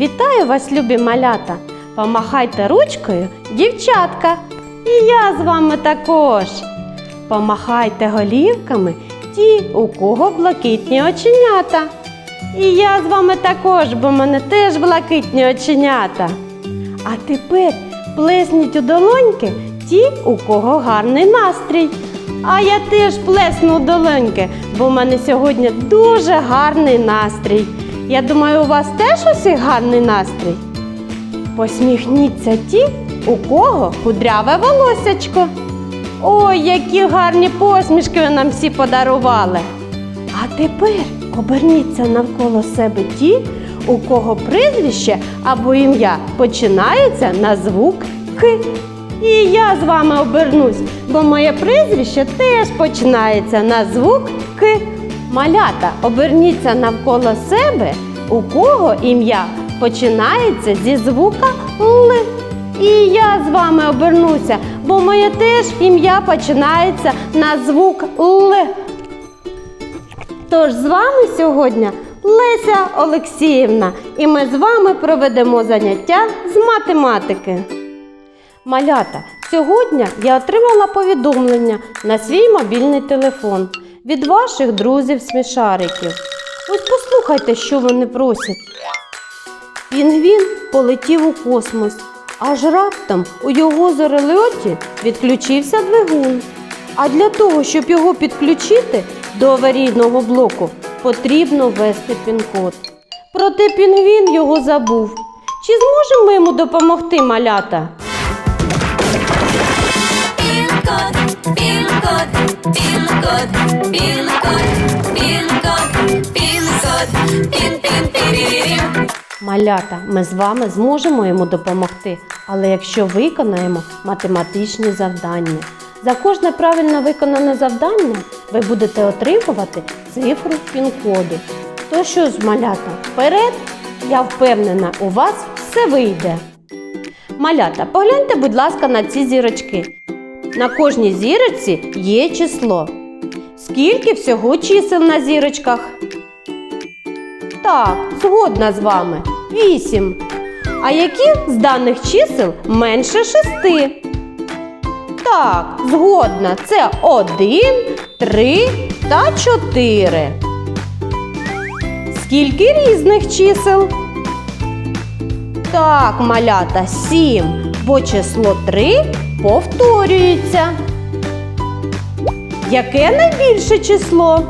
Вітаю вас, любі малята! Помахайте ручкою, дівчатка. І я з вами також. Помахайте голівками ті, у кого блакитні оченята. І я з вами також, бо в мене теж блакитні оченята. А тепер плесніть у долоньки ті, у кого гарний настрій. А я теж плесну у долоньки, бо в мене сьогодні дуже гарний настрій. Я думаю, у вас теж усіх гарний настрій. Посміхніться ті, у кого кудряве волосячко. Ой, які гарні посмішки ви нам всі подарували. А тепер оберніться навколо себе ті, у кого прізвище або ім'я починається на звук К. І я з вами обернусь, бо моє прізвище теж починається на звук К. Малята, оберніться навколо себе, у кого ім'я починається зі звука Л. І я з вами обернуся, бо моє теж ім'я починається на звук Л. Тож з вами сьогодні Леся Олексіївна, і ми з вами проведемо заняття з математики. Малята, сьогодні я отримала повідомлення на свій мобільний телефон від ваших друзів-смішариків. Ось послухайте, що вони просять. Пінгвін полетів у космос, аж раптом у його зорольоті відключився двигун. А для того, щоб його підключити до аварійного блоку, потрібно ввести пін-код. Проте пінгвін його забув. Чи зможемо ми йому допомогти, малята? Пін-код, пін-код, пін-код, пін-код, пін-код, пін-пін-пірірім. Малята, ми з вами зможемо йому допомогти, але якщо виконаємо математичні завдання. За кожне правильно виконане завдання ви будете отримувати цифру пін-коду. То що ж, малята, вперед, я впевнена, у вас все вийде. Малята, погляньте, будь ласка, на ці зірочки. На кожній зірочці є число. Скільки всього чисел на зірочках? Так, згодна з вами. Вісім. А які з даних чисел менше шести? Так, згодна. Це один, три та чотири. Скільки різних чисел? Так, малята, сім, бо число три повторюється. Яке найбільше число?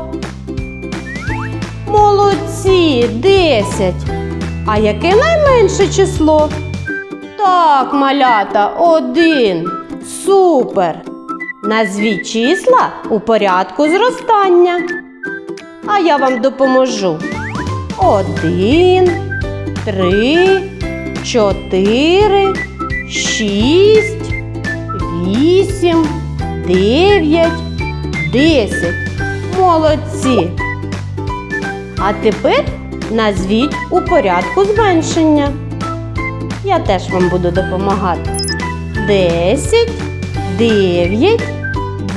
Молодці, 10. А яке найменше число? Так, малята, один. Супер. Назвіть числа у порядку зростання. А я вам допоможу. Один, три, чотири, шість, вісім, дев'ять, десять. Молодці. А тепер назвіть у порядку зменшення. Я теж вам буду допомагати. Десять, дев'ять,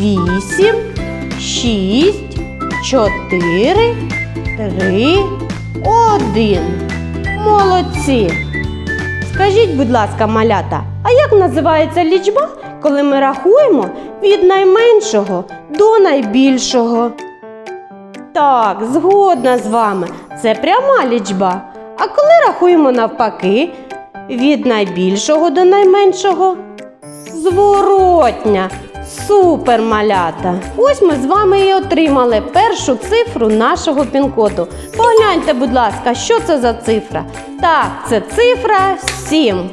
вісім, шість, чотири, три, один. Молодці. Скажіть, будь ласка, малята, а як називається лічба, коли ми рахуємо від найменшого до найбільшого? Так, згодна з вами. Це пряма лічба. А коли рахуємо навпаки, від найбільшого до найменшого? Зворотня. Супер малята! Ось ми з вами і отримали першу цифру нашого пін-коду. Погляньте, будь ласка, що це за цифра? Так, це цифра 7.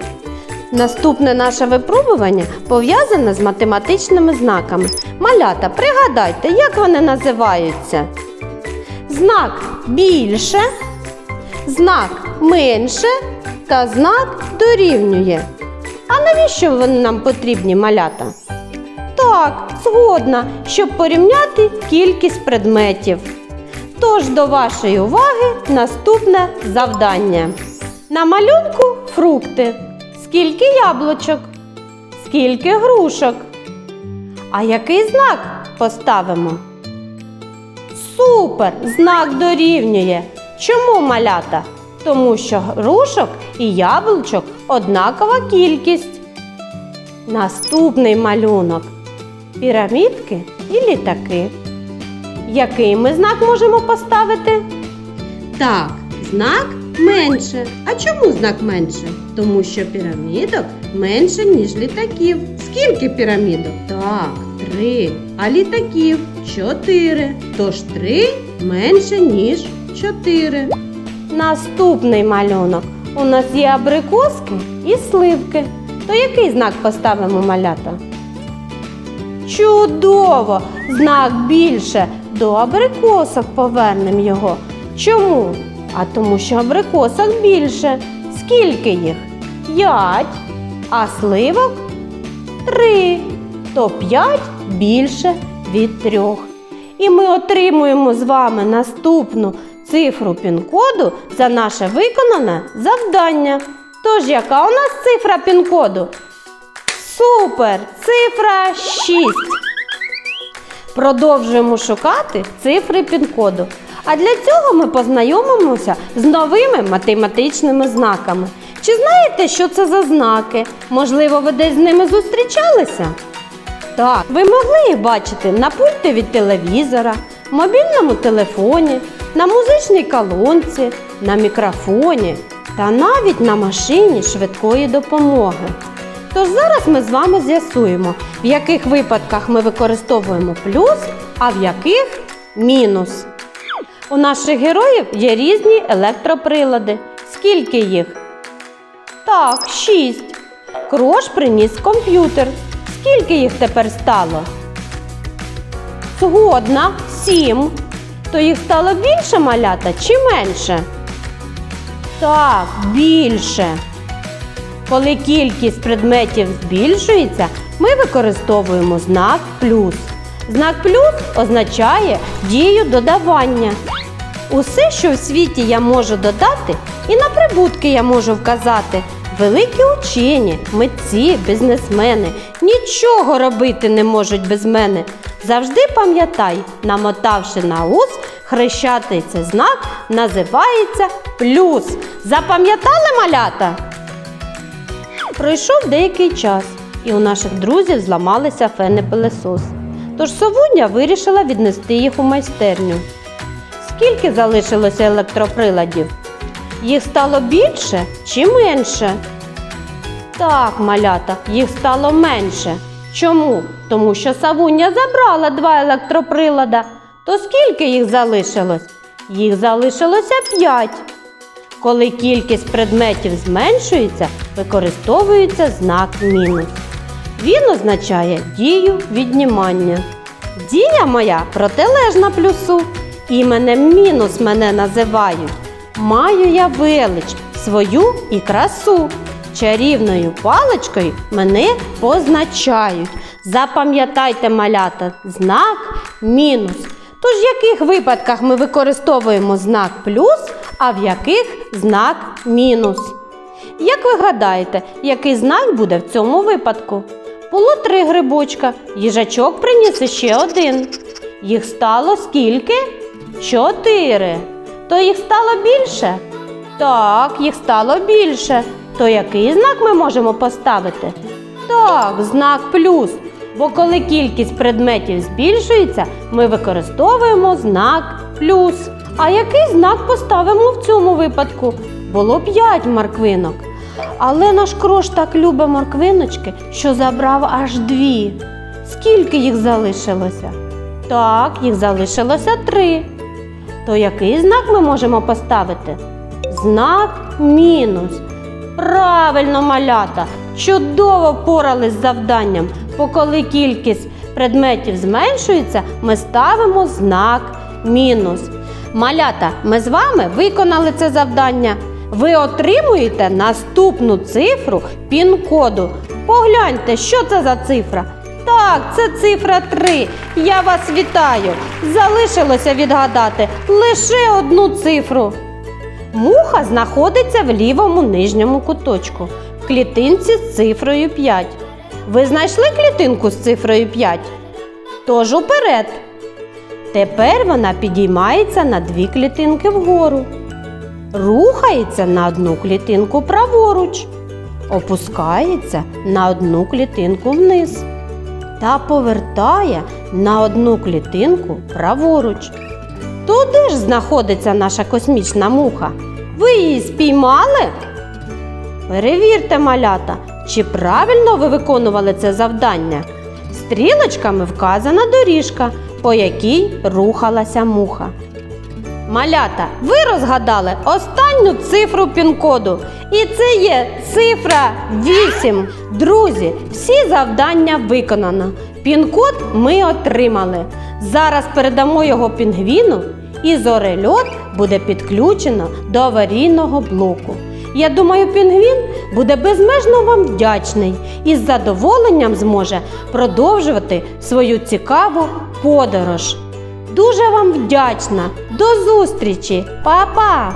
Наступне наше випробування пов'язане з математичними знаками. Малята, пригадайте, як вони називаються? Знак більше, знак менше та знак дорівнює. А навіщо вони нам потрібні малята? Так, згодна, щоб порівняти кількість предметів. Тож до вашої уваги наступне завдання. На малюнку фрукти. Скільки яблучок? Скільки грушок? А який знак поставимо? Супер! Знак дорівнює. Чому малята? тому що грушок і яблучок однакова кількість. Наступний малюнок пірамідки і літаки. Який ми знак можемо поставити? Так, знак менше. А чому знак менше? Тому що пірамідок менше, ніж літаків. Скільки пірамідок? Так, три. А літаків чотири. Тож три менше, ніж чотири. Наступний малюнок. У нас є абрикоски і сливки. То який знак поставимо малята? Чудово! Знак більше. До абрикосок повернемо його. Чому? А тому що абрикосок більше. Скільки їх? П'ять. А сливок три. То п'ять більше від трьох. І ми отримуємо з вами наступну цифру пін-коду за наше виконане завдання. Тож, яка у нас цифра пін-коду? Супер! Цифра 6. Продовжуємо шукати цифри пін-коду. А для цього ми познайомимося з новими математичними знаками. Чи знаєте, що це за знаки? Можливо, ви десь з ними зустрічалися? Так, ви могли їх бачити на пульті від телевізора, мобільному телефоні, на музичній колонці, на мікрофоні та навіть на машині швидкої допомоги. Тож зараз ми з вами з'ясуємо, в яких випадках ми використовуємо плюс, а в яких мінус. У наших героїв є різні електроприлади. Скільки їх? Так, шість. Крош приніс комп'ютер. Скільки їх тепер стало? Згодна, сім. То їх стало більше малята чи менше? Так, більше. Коли кількість предметів збільшується, ми використовуємо знак плюс. Знак плюс означає дію додавання. Усе, що в світі я можу додати, і на прибутки я можу вказати. Великі учені, митці, бізнесмени нічого робити не можуть без мене. Завжди пам'ятай, намотавши на ус, хрещатий це знак називається плюс. Запам'ятали малята? Пройшов деякий час, і у наших друзів зламалися фени пилесос. Тож совуня вирішила віднести їх у майстерню. Скільки залишилося електроприладів? Їх стало більше чи менше? Так, малята, їх стало менше. Чому? Тому що Савуня забрала два електроприлада. То скільки їх залишилось? Їх залишилося п'ять. Коли кількість предметів зменшується, використовується знак мінус. Він означає дію віднімання. Дія моя протилежна плюсу. Іменем мінус мене називають. Маю я велич свою і красу. Чарівною паличкою мене позначають. Запам'ятайте, малята, знак мінус. Тож в яких випадках ми використовуємо знак плюс, а в яких знак мінус? Як ви гадаєте, який знак буде в цьому випадку? Було три грибочка, їжачок приніс іще один. Їх стало скільки? Чотири. То їх стало більше? Так, їх стало більше. То який знак ми можемо поставити? Так, знак плюс. Бо коли кількість предметів збільшується, ми використовуємо знак плюс. А який знак поставимо в цьому випадку? Було 5 морквинок. Але наш крош так любить морквиночки, що забрав аж дві. Скільки їх залишилося? Так, їх залишилося три. То який знак ми можемо поставити? Знак мінус. Правильно, малята, чудово впорались з завданням, бо коли кількість предметів зменшується, ми ставимо знак мінус. Малята, ми з вами виконали це завдання. Ви отримуєте наступну цифру пін-коду. Погляньте, що це за цифра. Так, це цифра 3. Я вас вітаю. Залишилося відгадати лише одну цифру. Муха знаходиться в лівому нижньому куточку, в клітинці з цифрою 5. Ви знайшли клітинку з цифрою 5? Тож уперед. Тепер вона підіймається на дві клітинки вгору. рухається на одну клітинку праворуч, опускається на одну клітинку вниз та повертає на одну клітинку праворуч. То де ж знаходиться наша космічна муха? Ви її спіймали? Перевірте, малята, чи правильно ви виконували це завдання. Стрілочками вказана доріжка, по якій рухалася муха. Малята, ви розгадали останню цифру пін-коду. І це є цифра 8. Друзі, всі завдання виконано. Пін-код ми отримали. Зараз передамо його пінгвіну, і зорельот буде підключено до аварійного блоку. Я думаю, пінгвін буде безмежно вам вдячний і з задоволенням зможе продовжувати свою цікаву подорож. Дуже вам вдячна. До зустрічі, Па-па!